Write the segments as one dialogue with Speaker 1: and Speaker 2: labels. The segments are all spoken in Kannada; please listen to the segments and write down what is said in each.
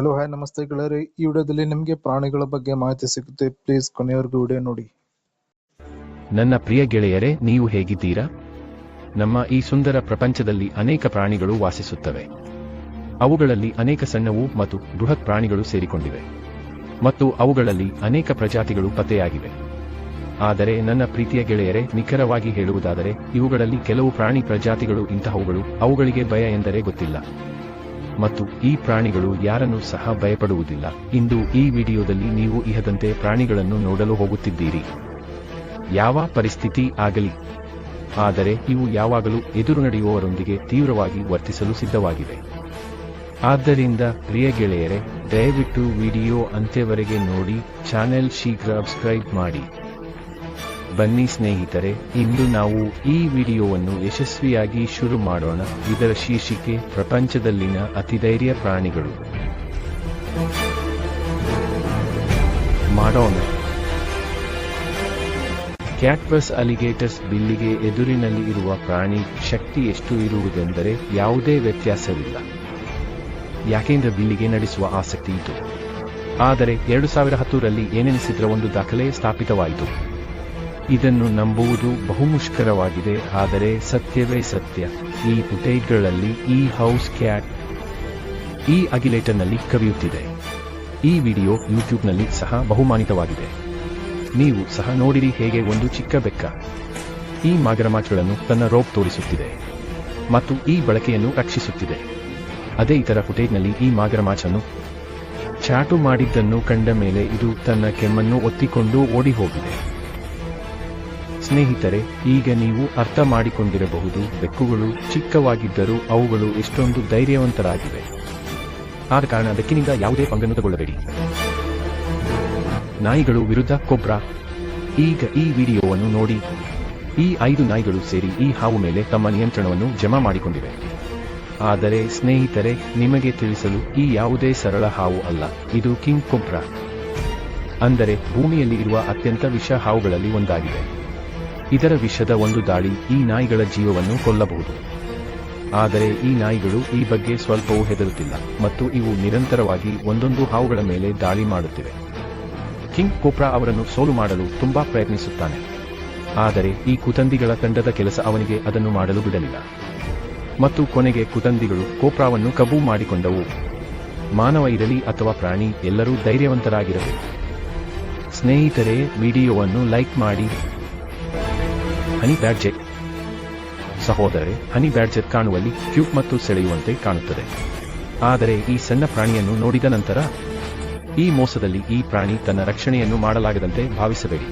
Speaker 1: ಹಲೋ ಹಾಯ್ ನಮಸ್ತೆ ಗೆಳೆಯರೆ. ಈ ವಿಡಿಯೋದಲ್ಲಿ ನಿಮಗೆ ಪ್ರಾಣಿಗಳ ಬಗ್ಗೆ ಮಾಹಿತಿ ಸಿಗುತ್ತೆ. ಪ್ಲೀಸ್ ಕೊನೆಯವರೆಗೂ ವಿಡಿಯೋ ನೋಡಿ.
Speaker 2: ನನ್ನ ಪ್ರಿಯ ಗೆಳೆಯರೇ, ನೀವು ಹೇಗಿದ್ದೀರಾ? ನಮ್ಮ ಈ ಸುಂದರ ಪ್ರಪಂಚದಲ್ಲಿ ಅನೇಕ ಪ್ರಾಣಿಗಳು ವಾಸಿಸುತ್ತವೆ. ಅವುಗಳಲ್ಲಿ ಅನೇಕ ಸಣ್ಣವು ಮತ್ತು ಬೃಹತ್ ಪ್ರಾಣಿಗಳು ಸೇರಿಕೊಂಡಿವೆ. ಮತ್ತು ಅವುಗಳಲ್ಲಿ ಅನೇಕ ಪ್ರಜಾತಿಗಳು ಪತ್ತೆಯಾಗಿವೆ. ಆದರೆ ನನ್ನ ಪ್ರೀತಿಯ ಗೆಳೆಯರೇ, ನಿಖರವಾಗಿ ಹೇಳುವುದಾದರೆ, ಇವುಗಳಲ್ಲಿ ಕೆಲವು ಪ್ರಾಣಿ ಪ್ರಜಾತಿಗಳು ಇಂತಹವುಗಳು ಅವುಗಳಿಗೆ ಭಯ ಎಂದರೆ ಗೊತ್ತಿಲ್ಲ. ಮತ್ತು ಈ ಪ್ರಾಣಿಗಳು ಯಾರನ್ನೂ ಸಹ ಭಯಪಡುವುದಿಲ್ಲ. ಇಂದು ಈ ವಿಡಿಯೋದಲ್ಲಿ ನೀವು ಇಹದಂತೆ ಪ್ರಾಣಿಗಳನ್ನು ನೋಡಲು ಹೋಗುತ್ತಿದ್ದೀರಿ. ಯಾವ ಪರಿಸ್ಥಿತಿ ಆಗಲಿ. ಆದರೆ ಇವು ಯಾವಾಗಲೂ ಎದುರು ನಡೆಯುವವರೊಂದಿಗೆ ತೀವ್ರವಾಗಿ ವರ್ತಿಸಲು ಸಿದ್ಧವಾಗಿವೆ. ಆದ್ದರಿಂದ, ಪ್ರಿಯ ಗೆಳೆಯರೆ, ದಯವಿಟ್ಟು ವಿಡಿಯೋ ಅಂತ್ಯವರೆಗೆ ನೋಡಿ, ಚಾನೆಲ್ ಶೀಘ್ರ ಸಬ್ಸ್ಕ್ರೈಬ್ ಮಾಡಿ. ಬನ್ನಿ ಸ್ನೇಹಿತರೆ, ಇಂದು ನಾವು ಈ ವಿಡಿಯೋವನ್ನು ಯಶಸ್ವಿಯಾಗಿ ಶುರು ಮಾಡೋಣ. ಇದರ ಶೀರ್ಷಿಕೆ, ಪ್ರಪಂಚದಲ್ಲಿನ ಅತಿಧೈರ್ಯ ಪ್ರಾಣಿಗಳು. ಮಾಡೋಣ. ಕ್ಯಾಟ್ವಸ್ ಅಲಿಗೇಟರ್ಸ್ ಬಿಲ್ಲಿಗೆ ಎದುರಿನಲ್ಲಿ ಇರುವ ಪ್ರಾಣಿ ಶಕ್ತಿ ಎಷ್ಟು ಇರುವುದೆಂದರೆ ಯಾವುದೇ ವ್ಯತ್ಯಾಸವಿಲ್ಲ. ಯಾಕೆಂದ್ರೆ ಬಿಲ್ಲಿಗೆ ನಡೆಸುವ ಆಸಕ್ತಿ ಇತ್ತು. ಆದರೆ ಎರಡು ಸಾವಿರ ಹತ್ತರಲ್ಲಿ ಏನೆನಿಸಿದ್ರ ಒಂದು ದಾಖಲೆ ಸ್ಥಾಪಿತವಾಯಿತು. ಇದನ್ನು ನಂಬುವುದು ಬಹುಮುಷ್ಕರವಾಗಿದೆ, ಆದರೆ ಸತ್ಯವೇ ಸತ್ಯ. ಈ ಪುಟೈಟ್ಗಳಲ್ಲಿ ಈ ಹೌಸ್ ಕ್ಯಾಟ್, ಈ ಅಗಿಲೇಟರ್ನಲ್ಲಿ ಕವಿಯುತ್ತಿದೆ. ಈ ವಿಡಿಯೋ ಯೂಟ್ಯೂಬ್ನಲ್ಲಿ ಸಹ ಬಹುಮಾನಿತವಾಗಿದೆ. ನೀವು ಸಹ ನೋಡಿರಿ ಹೇಗೆ ಒಂದು ಚಿಕ್ಕ ಬೆಕ್ಕ. ಈ ಮಾಗರಮಾಚ್ಗಳನ್ನು ತನ್ನ ರೋಪ್ ತೋರಿಸುತ್ತಿದೆ ಮತ್ತು ಈ ಬಳಕೆಯನ್ನು ರಕ್ಷಿಸುತ್ತಿದೆ. ಅದೇ ಇತರ ಫುಟೇಜ್ನಲ್ಲಿ ಈ ಮಾಗರಮಾಚನ್ನು ಚಾಟು ಮಾಡಿದ್ದನ್ನು ಕಂಡ ಮೇಲೆ ಇದು ತನ್ನ ಕೆಮ್ಮನ್ನು ಒತ್ತಿಕೊಂಡು ಓಡಿ ಹೋಗಿದೆ ಸ್ನೇಹಿತರೆ, ಈಗ ನೀವು ಅರ್ಥ ಮಾಡಿಕೊಂಡಿರಬಹುದು, ಬೆಕ್ಕುಗಳು ಚಿಕ್ಕವಾಗಿದ್ದರೂ ಅವುಗಳು ಎಷ್ಟೊಂದು ಧೈರ್ಯವಂತರಾಗಿವೆ. ಆದ ಕಾರಣ ಬೆಕ್ಕಿನಿಂದ ಯಾವುದೇ ಪಂಗನ್ನು ತಗೊಳ್ಳಬೇಡಿ. ನಾಯಿಗಳು ವಿರುದ್ಧ ಕೊಬ್ರಾ. ಈಗ ಈ ವಿಡಿಯೋವನ್ನು ನೋಡಿ. ಈ ಐದು ನಾಯಿಗಳು ಸೇರಿ ಈ ಹಾವು ಮೇಲೆ ತಮ್ಮ ನಿಯಂತ್ರಣವನ್ನು ಜಮಾ ಮಾಡಿಕೊಂಡಿವೆ. ಆದರೆ, ಸ್ನೇಹಿತರೆ, ನಿಮಗೆ ತಿಳಿಸಲು ಈ ಯಾವುದೇ ಸರಳ ಹಾವು ಅಲ್ಲ. ಇದು ಕಿಂಗ್ ಕೊಬ್ರಾ. ಅಂದರೆ, ಭೂಮಿಯಲ್ಲಿ ಇರುವ ಅತ್ಯಂತ ವಿಷ ಹಾವುಗಳಲ್ಲಿ ಒಂದಾಗಿದೆ. ಇದರ ವಿಷದ ಒಂದು ದಾಳಿ ಈ ನಾಯಿಗಳ ಜೀವವನ್ನು ಕೊಲ್ಲಬಹುದು. ಆದರೆ ಈ ನಾಯಿಗಳು ಈ ಬಗ್ಗೆ ಸ್ವಲ್ಪವೂ ಹೆದರುತ್ತಿಲ್ಲ ಮತ್ತು ಇವು ನಿರಂತರವಾಗಿ ಒಂದೊಂದು ಹಾವುಗಳ ಮೇಲೆ ದಾಳಿ ಮಾಡುತ್ತಿವೆ. ಕಿಂಗ್ ಕೋಪ್ರಾ ಅವರನ್ನು ಸೋಲು ಮಾಡಲು ತುಂಬಾ ಪ್ರಯತ್ನಿಸುತ್ತಾನೆ. ಆದರೆ ಈ ಕುತಂದಿಗಳ ತಂಡದ ಕೆಲಸ ಅವನಿಗೆ ಅದನ್ನು ಮಾಡಲು ಬಿಡಲಿಲ್ಲ. ಮತ್ತು ಕೊನೆಗೆ ಕುತಂದಿಗಳು ಕೋಪ್ರಾವನ್ನು ಕಬೂ ಮಾಡಿಕೊಂಡವು. ಮಾನವ ಇರಲಿ ಅಥವಾ ಪ್ರಾಣಿ ಎಲ್ಲರೂ ಧೈರ್ಯವಂತರಾಗಿರಬೇಕು. ಸ್ನೇಹಿತರೆ, ವಿಡಿಯೋವನ್ನು ಲೈಕ್ ಮಾಡಿ. ಹನಿ ಬ್ಯಾಡ್ಜೆಟ್ ಸಹೋದರೇ ಹನಿ ಬ್ಯಾಡ್ಜೆಟ್ ಕಾಣುವಲ್ಲಿ ಕ್ಯೂಟ್ ಮತ್ತು ಸೆಳೆಯುವಂತೆ ಕಾಣುತ್ತದೆ. ಆದರೆ ಈ ಸಣ್ಣ ಪ್ರಾಣಿಯನ್ನು ನೋಡಿದ ನಂತರ, ಈ ಮೋಸದಲ್ಲಿ ಈ ಪ್ರಾಣಿ ತನ್ನ ರಕ್ಷಣೆಯನ್ನು ಮಾಡಲಾಗದಂತೆ ಭಾವಿಸಬೇಡಿ.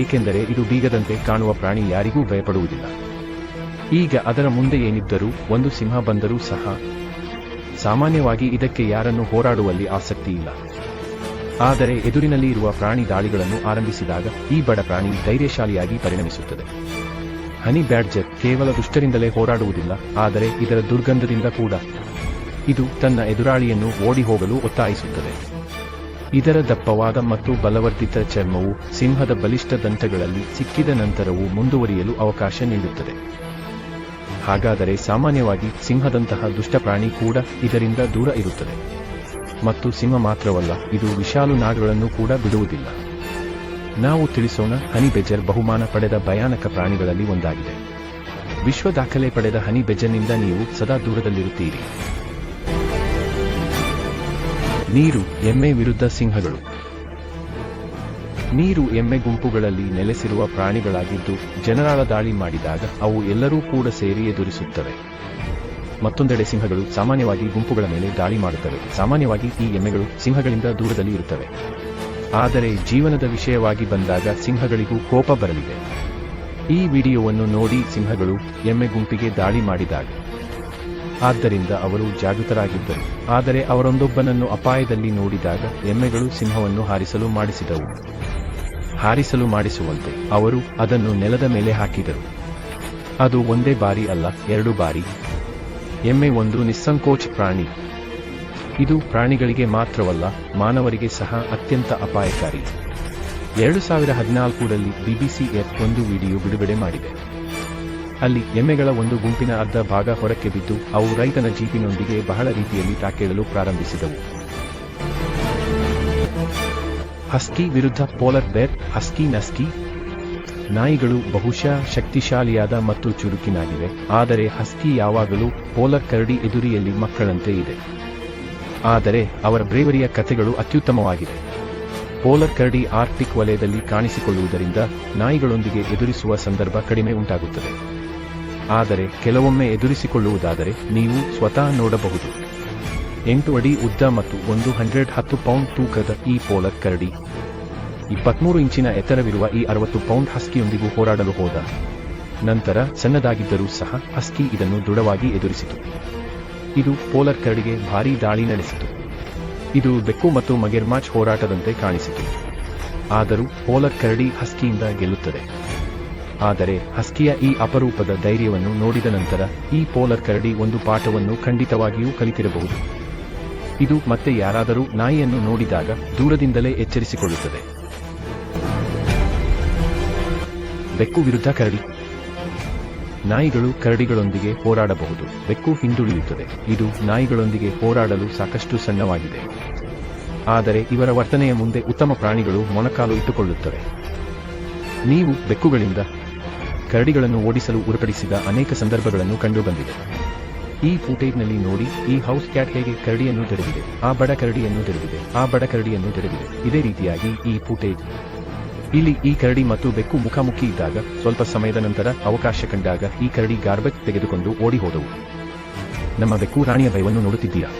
Speaker 2: ಏಕೆಂದರೆ ಇದು ಬೀಗದಂತೆ ಕಾಣುವ ಪ್ರಾಣಿ ಯಾರಿಗೂ ಭಯಪಡುವುದಿಲ್ಲ. ಈಗ ಅದರ ಮುಂದೆ ಏನಿದ್ದರೂ, ಒಂದು ಸಿಂಹ ಬಂದರೂ ಸಹ, ಸಾಮಾನ್ಯವಾಗಿ ಇದಕ್ಕೆ ಯಾರನ್ನು ಹೋರಾಡುವಲ್ಲಿ ಆಸಕ್ತಿ ಇಲ್ಲ ಆದರೆ ಎದುರಿನಲ್ಲಿ ಇರುವ ಪ್ರಾಣಿ ದಾಳಿಗಳನ್ನು ಆರಂಭಿಸಿದಾಗ ಈ ಬಡ ಪ್ರಾಣಿ ಧೈರ್ಯಶಾಲಿಯಾಗಿ ಪರಿಣಮಿಸುತ್ತದೆ. ಹನಿ ಬ್ಯಾಡ್ಜರ್ ಕೇವಲ ದುಷ್ಟರಿಂದಲೇ ಹೋರಾಡುವುದಿಲ್ಲ, ಆದರೆ ಇದರ ದುರ್ಗಂಧದಿಂದ ಕೂಡ. ಇದು ತನ್ನ ಎದುರಾಳಿಯನ್ನು ಓಡಿ ಹೋಗಲು ಒತ್ತಾಯಿಸುತ್ತದೆ. ಇದರ ದಪ್ಪವಾದ ಮತ್ತು ಬಲವರ್ಧಿತ ಚರ್ಮವು ಸಿಂಹದ ಬಲಿಷ್ಠ ದಂತಗಳಲ್ಲಿ ಸಿಕ್ಕಿದ ನಂತರವೂ ಮುಂದುವರಿಯಲು ಅವಕಾಶ ನೀಡುತ್ತದೆ. ಹಾಗಾದರೆ ಸಾಮಾನ್ಯವಾಗಿ ಸಿಂಹದಂತಹ ದುಷ್ಟ ಪ್ರಾಣಿ ಕೂಡ ಇದರಿಂದ ದೂರ ಇರುತ್ತದೆ. ಮತ್ತು ಸಿಂಹ ಮಾತ್ರವಲ್ಲ, ಇದು ವಿಶಾಲು ನಾಗಗಳನ್ನು ಕೂಡ ಬಿಡುವುದಿಲ್ಲ. ನಾವು ತಿಳಿಸೋಣ, ಹನಿ ಬೆಜರ್ ಬಹುಮಾನ ಪಡೆದ ಭಯಾನಕ ಪ್ರಾಣಿಗಳಲ್ಲಿ ಒಂದಾಗಿದೆ. ವಿಶ್ವ ದಾಖಲೆ ಪಡೆದ ಹನಿ ಬೆಜರ್ನಿಂದ ನೀವು ಸದಾ ದೂರದಲ್ಲಿರುತ್ತೀರಿ. ನೀರು, ಎಮ್ಮೆ ವಿರುದ್ಧ ಸಿಂಹಗಳು. ನೀರು, ಎಮ್ಮೆ ಗುಂಪುಗಳಲ್ಲಿ ನೆಲೆಸಿರುವ ಪ್ರಾಣಿಗಳಾಗಿದ್ದು, ಜನರಾಳ ದಾಳಿ ಮಾಡಿದಾಗ ಅವು ಎಲ್ಲರೂ ಕೂಡ ಸೇರಿ ಎದುರಿಸುತ್ತವೆ. ಮತ್ತೊಂದೆಡೆ ಸಿಂಹಗಳು ಸಾಮಾನ್ಯವಾಗಿ ಗುಂಪುಗಳ ಮೇಲೆ ದಾಳಿ ಮಾಡುತ್ತವೆ. ಸಾಮಾನ್ಯವಾಗಿ ಈ ಎಮ್ಮೆಗಳು ಸಿಂಹಗಳಿಂದ ದೂರದಲ್ಲಿ ಇರುತ್ತವೆ. ಆದರೆ ಜೀವನದ ವಿಷಯವಾಗಿ ಬಂದಾಗ ಸಿಂಹಗಳಿಗೂ ಕೋಪ ಬರಲಿದೆ. ಈ ವಿಡಿಯೋವನ್ನು ನೋಡಿ ಸಿಂಹಗಳು ಎಮ್ಮೆ ಗುಂಪಿಗೆ ದಾಳಿ ಮಾಡಿದಾಗ. ಆದ್ದರಿಂದ ಅವರು ಜಾಗೃತರಾಗಿದ್ದರು. ಆದರೆ ಅವರೊಂದೊಬ್ಬನನ್ನು ಅಪಾಯದಲ್ಲಿ ನೋಡಿದಾಗ ಎಮ್ಮೆಗಳು ಸಿಂಹವನ್ನು ಹಾರಿಸಲು ಮಾಡಿಸಿದವು. ಹಾರಿಸಲು ಮಾಡಿಸುವಂತೆ ಅವರು ಅದನ್ನು ನೆಲದ ಮೇಲೆ ಹಾಕಿದರು. ಅದು ಒಂದೇ ಬಾರಿ ಅಲ್ಲ, ಎರಡು ಬಾರಿ. ಎಮ್ಮೆ ಒಂದು ನಿಸ್ಸಂಕೋಚ ಪ್ರಾಣಿ. ಇದು ಪ್ರಾಣಿಗಳಿಗೆ ಮಾತ್ರವಲ್ಲ, ಮಾನವರಿಗೆ ಸಹ ಅತ್ಯಂತ ಅಪಾಯಕಾರಿ. ಎರಡು ಸಾವಿರ ಹದಿನಾಲ್ಕರಲ್ಲಿ ಬಿಬಿಸಿ ಎಫ್ ಒಂದು ವಿಡಿಯೋ ಬಿಡುಗಡೆ ಮಾಡಿದೆ. ಅಲ್ಲಿ ಎಮ್ಮೆಗಳ ಒಂದು ಗುಂಪಿನ ಅರ್ಧ ಭಾಗ ಹೊರಕ್ಕೆ ಬಿದ್ದು, ಅವು ರೈತನ ಜೀಪಿನೊಂದಿಗೆ ಬಹಳ ರೀತಿಯಲ್ಲಿ ತಾಕೇಳಲು ಪ್ರಾರಂಭಿಸಿದವು. ಹಸ್ಕಿ ವಿರುದ್ಧ ಪೋಲರ್ ಬೇರ್, ಹಸ್ಕಿ ನಸ್ಕಿ ನಾಯಿಗಳು ಬಹುಶಃ ಶಕ್ತಿಶಾಲಿಯಾದ ಮತ್ತು ಚುರುಕಿನಾಗಿವೆ, ಆದರೆ ಹಸ್ಕಿ ಯಾವಾಗಲೂ ಪೋಲರ್ ಕರಡಿ ಎದುರಿಯಲ್ಲಿ ಮಕ್ಕಳಂತೆ ಇದೆ. ಆದರೆ ಅವರ ಬ್ರೇವರಿಯ ಕಥೆಗಳು ಅತ್ಯುತ್ತಮವಾಗಿವೆ. ಪೋಲರ್ ಕರಡಿ ಆರ್ಟಿಕ್ ವಲಯದಲ್ಲಿ ಕಾಣಿಸಿಕೊಳ್ಳುವುದರಿಂದ ನಾಯಿಗಳೊಂದಿಗೆ ಎದುರಿಸುವ ಸಂದರ್ಭ ಕಡಿಮೆ ಉಂಟಾಗುತ್ತದೆ. ಆದರೆ ಕೆಲವೊಮ್ಮೆ ಎದುರಿಸಿಕೊಳ್ಳುವುದಾದರೆ ನೀವು ಸ್ವತಃ ನೋಡಬಹುದು. ಎಂಟು ಅಡಿ ಉದ್ದ ಮತ್ತು ಒಂದು ಹಂಡ್ರೆಡ್ ಹತ್ತು ಪೌಂಡ್ ತೂಕದ ಈ ಪೋಲರ್ ಕರಡಿ ಇಪ್ಪತ್ಮೂರು ಇಂಚಿನ ಎತ್ತರವಿರುವ ಈ ಅರವತ್ತು ಪೌಂಡ್ ಹಸ್ಕಿಯೊಂದಿಗೂ ಹೋರಾಡಲು ಹೋದ. ನಂತರ ಸಣ್ಣದಾಗಿದ್ದರೂ ಸಹ ಹಸ್ಕಿ ಇದನ್ನು ದೃಢವಾಗಿ ಎದುರಿಸಿತು. ಇದು ಪೋಲರ್ ಕರಡಿಗೆ ಭಾರೀ ದಾಳಿ ನಡೆಸಿತು. ಇದು ಬೆಕ್ಕು ಮತ್ತು ಮಗೆರ್ಮಾಚ್ ಹೋರಾಟದಂತೆ ಕಾಣಿಸಿತು. ಆದರೂ ಪೋಲರ್ ಕರಡಿ ಹಸ್ಕಿಯಿಂದ ಗೆಲ್ಲುತ್ತದೆ. ಆದರೆ ಹಸ್ಕಿಯ ಈ ಅಪರೂಪದ ಧೈರ್ಯವನ್ನು ನೋಡಿದ ನಂತರ ಈ ಪೋಲರ್ ಕರಡಿ ಒಂದು ಪಾಠವನ್ನು ಖಂಡಿತವಾಗಿಯೂ ಕಲಿತಿರಬಹುದು. ಇದು ಮತ್ತೆ ಯಾರಾದರೂ ನಾಯಿಯನ್ನು ನೋಡಿದಾಗ ದೂರದಿಂದಲೇ ಎಚ್ಚರಿಸಿಕೊಳ್ಳುತ್ತದೆ. ಬೆಕ್ಕು ವಿರುದ್ಧ ಕರಡಿ. ನಾಯಿಗಳು ಕರಡಿಗಳೊಂದಿಗೆ ಹೋರಾಡಬಹುದು. ಬೆಕ್ಕು ಹಿಂದುಳಿಯುತ್ತದೆ. ಇದು ನಾಯಿಗಳೊಂದಿಗೆ ಹೋರಾಡಲು ಸಾಕಷ್ಟು ಸಣ್ಣವಾಗಿದೆ. ಆದರೆ ಇವರ ವರ್ತನೆಯ ಮುಂದೆ ಉತ್ತಮ ಪ್ರಾಣಿಗಳು ಮೊಣಕಾಲು ಇಟ್ಟುಕೊಳ್ಳುತ್ತವೆ. ನೀವು ಬೆಕ್ಕುಗಳಿಂದ ಕರಡಿಗಳನ್ನು ಓಡಿಸಲು ಉರುಪಡಿಸಿದ ಅನೇಕ ಸಂದರ್ಭಗಳನ್ನು ಕಂಡುಬಂದಿದೆ. ಈ ಫೂಟೇಜ್ನಲ್ಲಿ ನೋಡಿ, ಈ ಹೌಸ್ ಕ್ಯಾಟ್ ಹೇಗೆ ಕರಡಿಯನ್ನು ತೆರೆದಿದೆ ಆ ಬಡ ಕರಡಿಯನ್ನು ತೆರೆದಿದೆ ಆ ಬಡ ಕರಡಿಯನ್ನು ತೆರೆದಿದೆ ಇದೇ ರೀತಿಯಾಗಿ ಈ ಫೂಟೇಜ್. ಇಲ್ಲಿ ಈ ಕರಡಿ ಮತ್ತು ಬೆಕ್ಕು ಮುಖಾಮುಖಿ ಇದ್ದಾಗ, ಸ್ವಲ್ಪ ಸಮಯದ ನಂತರ ಅವಕಾಶ ಕಂಡಾಗ ಈ ಕರಡಿ ಗಾರ್ಬೆಜ್ ತೆಗೆದುಕೊಂಡು ಓಡಿ ಹೋದವು ನಮ್ಮ ಬೆಕ್ಕು ರಾಣಿಯ ಭಯವನ್ನು ನೋಡುತ್ತಿದ್ದೀರಾ?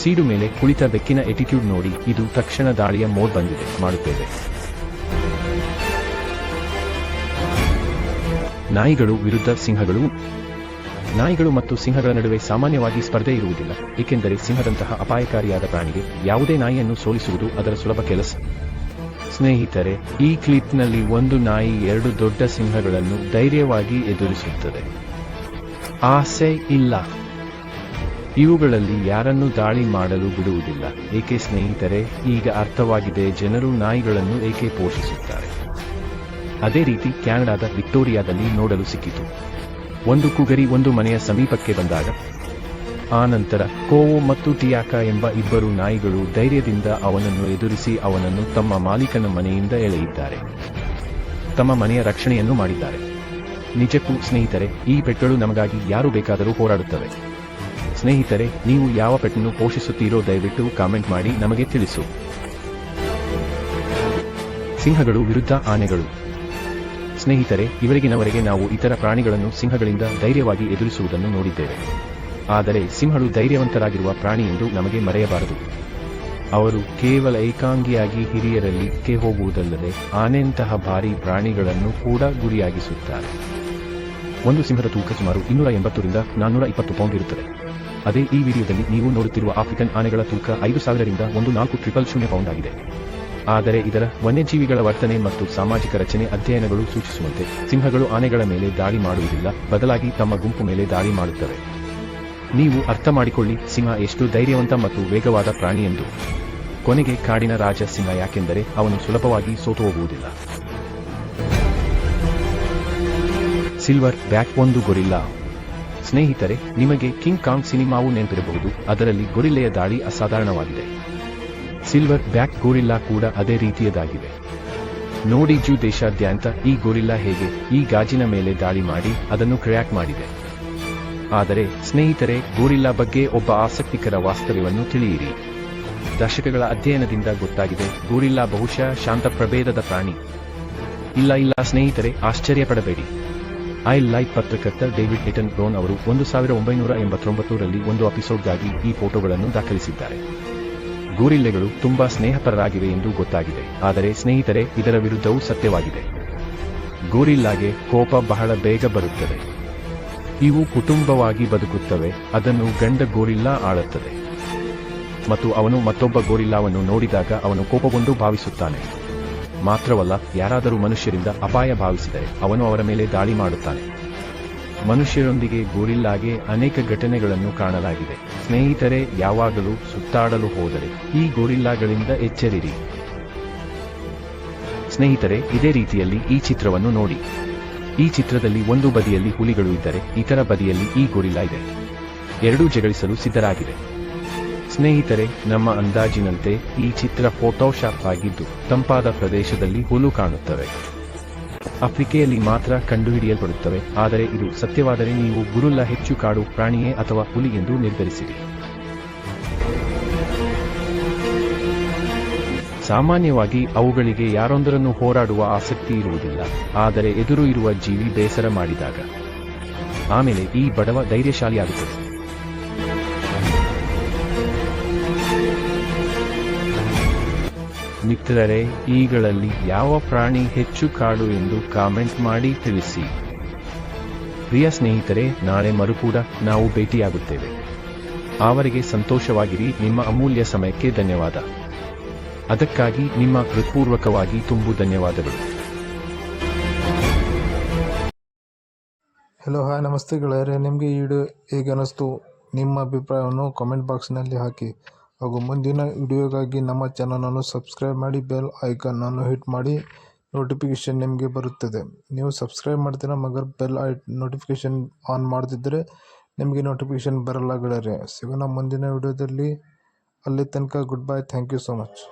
Speaker 2: ಸೀಡು ಮೇಲೆ ಕುಳಿತ ಬೆಕ್ಕಿನ ಎಟಿಟ್ಯೂಡ್ ನೋಡಿ ಇದು ತಕ್ಷಣ ದಾಳಿಯ ಮೋಡ್ ಬಂದಿದೆ, ಮಾಡುತ್ತೇವೆ. ನಾಯಿಗಳು ವಿರುದ್ಧ ಸಿಂಹಗಳು? ನಾಯಿಗಳು ಮತ್ತು ಸಿಂಹಗಳ ನಡುವೆ ಸಾಮಾನ್ಯವಾಗಿ ಸ್ಪರ್ಧೆ ಇರುವುದಿಲ್ಲ, ಏಕೆಂದರೆ ಸಿಂಹದಂತಹ ಅಪಾಯಕಾರಿಯಾದ ಪ್ರಾಣಿಗೆ ಯಾವುದೇ ನಾಯಿಯನ್ನು ಸೋಲಿಸುವುದು ಅದರ ಸುಲಭ ಕೆಲಸ. ಸ್ನೇಹಿತರೆ, ಈ ಕ್ಲಿಪ್ನಲ್ಲಿ ಒಂದು ನಾಯಿ ಎರಡು ದೊಡ್ಡ ಸಿಂಹಗಳನ್ನು ಧೈರ್ಯವಾಗಿ ಎದುರಿಸುತ್ತದೆ. ಆಸೆ ಇಲ್ಲ. ಇವುಗಳಲ್ಲಿ ಯಾರನ್ನು ದಾಳಿ ಮಾಡಲು ಬಿಡುವುದಿಲ್ಲ. ಏಕೆ ಸ್ನೇಹಿತರೆ, ಈಗ ಅರ್ಥವಾಗಿದೆ ಜನರು ನಾಯಿಗಳನ್ನು ಏಕೆ ಪೋಷಿಸುತ್ತಾರೆ. ಅದೇ ರೀತಿ ಕ್ಯಾನಡಾದ ವಿಕ್ಟೋರಿಯಾದಲ್ಲಿ ನೋಡಲು ಸಿಕ್ಕಿತು. ಒಂದು ಕುಗರಿ ಒಂದು ಮನೆಯ ಸಮೀಪಕ್ಕೆ ಬಂದಾಗ ಆ ಕೋವು ಮತ್ತು ಟಿಯಾಕ ಎಂಬ ಇಬ್ಬರು ನಾಯಿಗಳು ಧೈರ್ಯದಿಂದ ಅವನನ್ನು ಎದುರಿಸಿ ಅವನನ್ನು ತಮ್ಮ ಮಾಲೀಕನ ಮನೆಯಿಂದ ಎಳೆಯಿದ್ದಾರೆ ತಮ್ಮ ಮನೆಯ ರಕ್ಷಣೆಯನ್ನು ಮಾಡಿದ್ದಾರೆ. ನಿಜಕ್ಕೂ ಸ್ನೇಹಿತರೆ, ಈ ಪೆಟ್ಗಳು ನಮಗಾಗಿ ಯಾರು ಬೇಕಾದರೂ ಹೋರಾಡುತ್ತವೆ. ಸ್ನೇಹಿತರೆ, ನೀವು ಯಾವ ಪೆಟ್ಟನ್ನು ಪೋಷಿಸುತ್ತೀರೋ ದಯವಿಟ್ಟು ಕಾಮೆಂಟ್ ಮಾಡಿ ನಮಗೆ ತಿಳಿಸು. ಸಿಂಹಗಳು ವಿರುದ್ಧ ಆನೆಗಳು. ಸ್ನೇಹಿತರೆ, ಇವರೆಗಿನವರೆಗೆ ನಾವು ಇತರ ಪ್ರಾಣಿಗಳನ್ನು ಸಿಂಹಗಳಿಂದ ಧೈರ್ಯವಾಗಿ ಎದುರಿಸುವುದನ್ನು ನೋಡಿದ್ದೇವೆ. ಆದರೆ ಸಿಂಹಳು ಧೈರ್ಯವಂತರಾಗಿರುವ ಪ್ರಾಣಿ ಎಂದು ನಮಗೆ ಮರೆಯಬಾರದು. ಅವರು ಕೇವಲ ಏಕಾಂಗಿಯಾಗಿ ಹಿರಿಯರಲ್ಲಿ ಕೆ ಹೋಗುವುದಲ್ಲದೆ ಆನೆಯಂತಹ ಭಾರಿ ಪ್ರಾಣಿಗಳನ್ನು ಕೂಡ ಗುರಿಯಾಗಿಸುತ್ತಾರೆ. ಒಂದು ಸಿಂಹದ ತೂಕ ಸುಮಾರು ಇನ್ನೂರ ಎಂಬತ್ತರಿಂದ ನಾನ್ನೂರ ಇಪ್ಪತ್ತು ಪೌಂಡ್ ಇರುತ್ತದೆ. ಅದೇ ಈ ವಿಡಿಯೋದಲ್ಲಿ ನೀವು ನೋಡುತ್ತಿರುವ ಆಫ್ರಿಕನ್ ಆನೆಗಳ ತೂಕ ಐದು ಸಾವಿರದಿಂದ ಒಂದು ನಾಲ್ಕು ಟ್ರಿಪಲ್ ಶೂನ್ಯ ಪೌಂಡ್ ಆಗಿದೆ. ಆದರೆ ಇದರ ವನ್ಯಜೀವಿಗಳ ವರ್ತನೆ ಮತ್ತು ಸಾಮಾಜಿಕ ರಚನೆ ಅಧ್ಯಯನಗಳು ಸೂಚಿಸುವಂತೆ ಸಿಂಹಗಳು ಆನೆಗಳ ಮೇಲೆ ದಾಳಿ ಮಾಡುವುದಿಲ್ಲ, ಬದಲಾಗಿ ತಮ್ಮ ಗುಂಪು ಮೇಲೆ ದಾಳಿ ಮಾಡುತ್ತವೆ. ನೀವು ಅರ್ಥ ಮಾಡಿಕೊಳ್ಳಿ ಸಿಂಹ ಎಷ್ಟು ಧೈರ್ಯವಂತ ಮತ್ತು ವೇಗವಾದ ಪ್ರಾಣಿ ಎಂದು. ಕೊನೆಗೆ ಕಾಡಿನ ರಾಜ ಸಿಂಹ ಯಾಕೆಂದರೆ ಅವನು ಸುಲಭವಾಗಿ ಸೋತು ಹೋಗುವುದಿಲ್ಲ. ಸಿಲ್ವರ್ ಬ್ಯಾಕ್ ಒಂದು ಗೊರಿಲ್ಲಾ. ಸ್ನೇಹಿತರೆ, ನಿಮಗೆ ಕಿಂಗ್ ಕಾಂಗ್ ಸಿನಿಮಾವು ನೆನಪಿರಬಹುದು, ಅದರಲ್ಲಿ ಗೊರಿಲ್ಲೆಯ ದಾಳಿ ಅಸಾಧಾರಣವಾಗಿದೆ. ಸಿಲ್ವರ್ ಬ್ಯಾಕ್ ಗೋರಿಲ್ಲಾ ಕೂಡ ಅದೇ ರೀತಿಯದಾಗಿದೆ. ನೋಡಿ ಜೂ ದೇಶಾದ್ಯಂತ ಈ ಗೋರಿಲ್ಲಾ ಹೇಗೆ, ಈ ಗಾಜಿನ ಮೇಲೆ ದಾಳಿ ಮಾಡಿ, ಅದನ್ನು ಕ್ರ್ಯಾಕ್ ಮಾಡಿದೆ. ಆದರೆ ಸ್ನೇಹಿತರೆ ಗೋರಿಲ್ಲಾ ಬಗ್ಗೆ ಒಬ್ಬ ಆಸಕ್ತಿಕರ ವಾಸ್ತವ್ಯವನ್ನು ತಿಳಿಯಿರಿ. ದಶಕಗಳ ಅಧ್ಯಯನದಿಂದ ಗೊತ್ತಾಗಿದೆ ಗೋರಿಲ್ಲಾ ಬಹುಶಃ ಶಾಂತ ಪ್ರಭೇದದ ಪ್ರಾಣಿ. ಇಲ್ಲ ಇಲ್ಲ ಸ್ನೇಹಿತರೆ ಆಶ್ಚರ್ಯಪಡಬೇಡಿ ಐ ಲೈಫ್ ಪತ್ರಕರ್ತ ಡೇವಿಡ್ ಹಿಟನ್ ಬ್ರೋನ್ ಅವರು ಒಂದು ಸಾವಿರ ಒಂಬೈನೂರ ಎಂಬತ್ತೊಂಬತ್ತರಲ್ಲಿ ಒಂದು ಎಪಿಸೋಡ್ಗಾಗಿ ಈ ಫೋಟೋಗಳನ್ನು ದಾಖಲಿಸಿದ್ದಾರೆ. ಗೋರಿಲ್ಲೆಗಳು ತುಂಬಾ ಸ್ನೇಹಪರರಾಗಿವೆ ಎಂದು ಗೊತ್ತಾಗಿದೆ, ಆದರೆ ಸ್ನೇಹಿತರೆ, ಇದರ ವಿರುದ್ಧವೂ ಸತ್ಯವಾಗಿದೆ. ಗೋರಿಲ್ಲಾಗೆ ಕೋಪ ಬಹಳ ಬೇಗ ಬರುತ್ತದೆ. ಇವು ಕುಟುಂಬವಾಗಿ ಬದುಕುತ್ತವೆ, ಅದನ್ನು ಗಂಡ ಗೋರಿಲ್ಲಾ ಆಳುತ್ತದೆ. ಮತ್ತು ಅವನು ಮತ್ತೊಬ್ಬ ಗೋರಿಲ್ಲಾವನ್ನು ನೋಡಿದಾಗ ಅವನು ಕೋಪಗೊಂಡು ಭಾವಿಸುತ್ತಾನೆ. ಮಾತ್ರವಲ್ಲ, ಯಾರಾದರೂ ಮನುಷ್ಯರಿಂದ ಅಪಾಯ ಭಾವಿಸಿದರೆ ಅವನು ಅವರ ಮೇಲೆ ದಾಳಿ ಮಾಡುತ್ತಾನೆ. ಮನುಷ್ಯರೊಂದಿಗೆ ಗೋರಿಲ್ಲಾಗೆ ಅನೇಕ ಘಟನೆಗಳನ್ನು ಕಾಣಲಾಗಿದೆ. ಸ್ನೇಹಿತರೆ, ಯಾವಾಗಲೂ ಸುತ್ತಾಡಲು ಹೋದರೆ ಈ ಗೋರಿಲ್ಲಾಗಳಿಂದ ಎಚ್ಚರಿರಿ. ಸ್ನೇಹಿತರೆ, ಇದೇ ರೀತಿಯಲ್ಲಿ ಈ ಚಿತ್ರವನ್ನು ನೋಡಿ. ಈ ಚಿತ್ರದಲ್ಲಿ ಒಂದು ಬದಿಯಲ್ಲಿ ಹುಲಿಗಳು ಇದ್ದರೆ ಇತರ ಬದಿಯಲ್ಲಿ ಈ ಗೋರಿಲ್ಲಾ ಇದೆ. ಎರಡೂ ಜಗಳಿಸಲು ಸಿದ್ಧರಾಗಿದೆ. ಸ್ನೇಹಿತರೆ, ನಮ್ಮ ಅಂದಾಜಿನಂತೆ ಈ ಚಿತ್ರ ಫೋಟೋಶಾಪ್ ಆಗಿದ್ದು ತಂಪಾದ ಪ್ರದೇಶದಲ್ಲಿ ಹುಲು ಕಾಣುತ್ತವೆ. ಆಫ್ರಿಕೆಯಲ್ಲಿ ಮಾತ್ರ ಕಂಡುಹಿಡಿಯಲ್ಪಡುತ್ತವೆ, ಆದರೆ ಇದು ಸತ್ಯವಾದರೆ ನೀವು ಗುರುಲ್ಲ ಹೆಚ್ಚು ಕಾಡು ಪ್ರಾಣಿಯೇ ಅಥವಾ ಹುಲಿ ಎಂದು ನಿರ್ಧರಿಸಿರಿ. ಸಾಮಾನ್ಯವಾಗಿ ಅವುಗಳಿಗೆ ಯಾರೊಂದರನ್ನು ಹೋರಾಡುವ ಆಸಕ್ತಿ ಇರುವುದಿಲ್ಲ, ಆದರೆ ಎದುರು ಇರುವ ಜೀವಿ ಬೇಸರ ಮಾಡಿದಾಗ. ಆಮೇಲೆ ಈ ಬಡವ ಧೈರ್ಯಶಾಲಿಯಾಗುತ್ತದೆ ಮಿತ್ರರೇ, ಈಗಳಲ್ಲಿ ಯಾವ ಪ್ರಾಣಿ ಹೆಚ್ಚು ಕಾಡು ಎಂದು ಕಾಮೆಂಟ್ ಮಾಡಿ ತಿಳಿಸಿ. ಪ್ರಿಯ ಸ್ನೇಹಿತರೆ, ನಾಳೆ ಮರುಕೂಡ ನಾವು ಭೇಟಿಯಾಗುತ್ತೇವೆ. ಆವರೆಗೆ ಸಂತೋಷವಾಗಿರಿ, ನಿಮ್ಮ ಅಮೂಲ್ಯ ಸಮಯಕ್ಕೆ ಧನ್ಯವಾದ. ಅದಕ್ಕಾಗಿ ನಿಮ್ಮ ಹೃತ್ಪೂರ್ವಕವಾಗಿ ತುಂಬು ಧನ್ಯವಾದಗಳು.
Speaker 1: ಹಲೋ ಹಾಯ್ ನಮಸ್ತೆ ಗೆಳೆಯರೆ. ನಿಮಗೆ ಈ ಹೇಗೆ ಅನ್ನಿಸ್ತು? ನಿಮ್ಮ ಅಭಿಪ್ರಾಯವನ್ನು ಕಾಮೆಂಟ್ ಬಾಕ್ಸ್ನಲ್ಲಿ ಹಾಕಿ. ಹಾಗೂ ಮುಂದಿನ ವಿಡಿಯೋಗಾಗಿ ನಮ್ಮ ಚಾನಲನ್ನು ಸಬ್ಸ್ಕ್ರೈಬ್ ಮಾಡಿ ಬೆಲ್ ಐಕನ್ನನ್ನು ಹಿಟ್ ಮಾಡಿ. ನೋಟಿಫಿಕೇಷನ್ ನಿಮಗೆ ಬರುತ್ತದೆ. ನೀವು ಸಬ್ಸ್ಕ್ರೈಬ್ ಮಾಡ್ತೀರಾ, ಮಗರ್ ಬೆಲ್ ಐ ನೋಟಿಫಿಕೇಷನ್ ಆನ್ ಮಾಡದಿದ್ದರೆ ನಿಮಗೆ ನೋಟಿಫಿಕೇಷನ್ ಬರಲ್ಲ ಗೆಳೆಯರೆ. ಸಿಗೋಣ ಮುಂದಿನ ವಿಡಿಯೋದಲ್ಲಿ. ಅಲ್ಲಿ ತನಕ good bye thank you so much